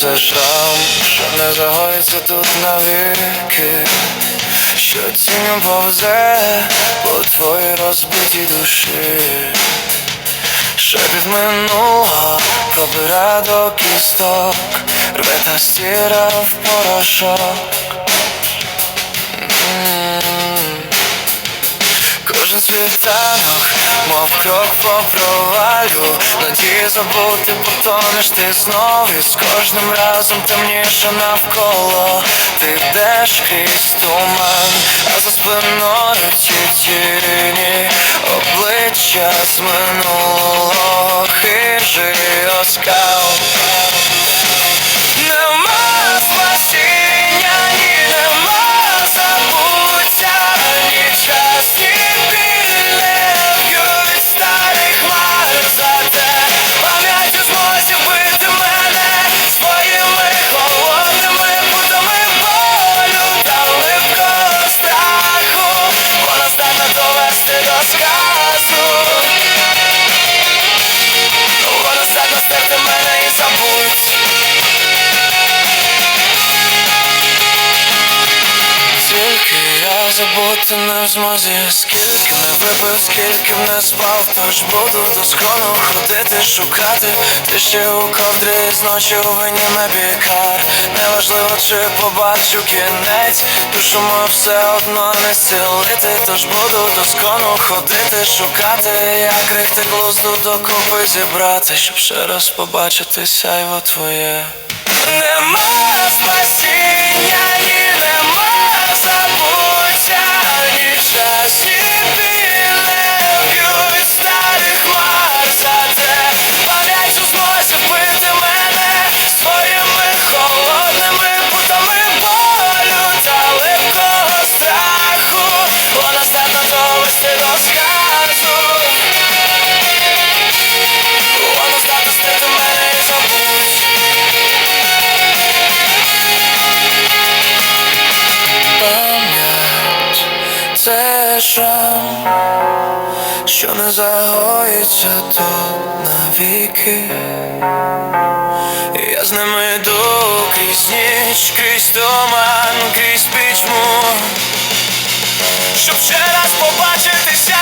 це шрам, що не загоїться тут навіки, що тінню повзе по твоїй розбитій душі. Шепіт минулого пробира до кісток, рве та стіра в порошок. М. Кожен світанок, мов крок по провалю Забути, потонеш ти знов І з кожним разом темніше навколо. Ти йдеш крізь туман, а за спиною ці тіні Обличчя з минулого. Хижий оскал забути не в змозі Скільки не випив, скільки не спав Тож буду до схону ходити, шукати. Ти ще у ковдрі з ночі у вині набікар Неважливо, чи побачу кінець. Душу мою все одно не зцілити Тож буду до схону ходити, шукати. Як рити глузду докупи зібрати Щоб ще раз побачити сяйво твоє. Нема спасіння, це що не загоїться тут навіки. Я з ними йду крізь ніч, крізь туман, крізь пітьму, щоб ще раз побачитися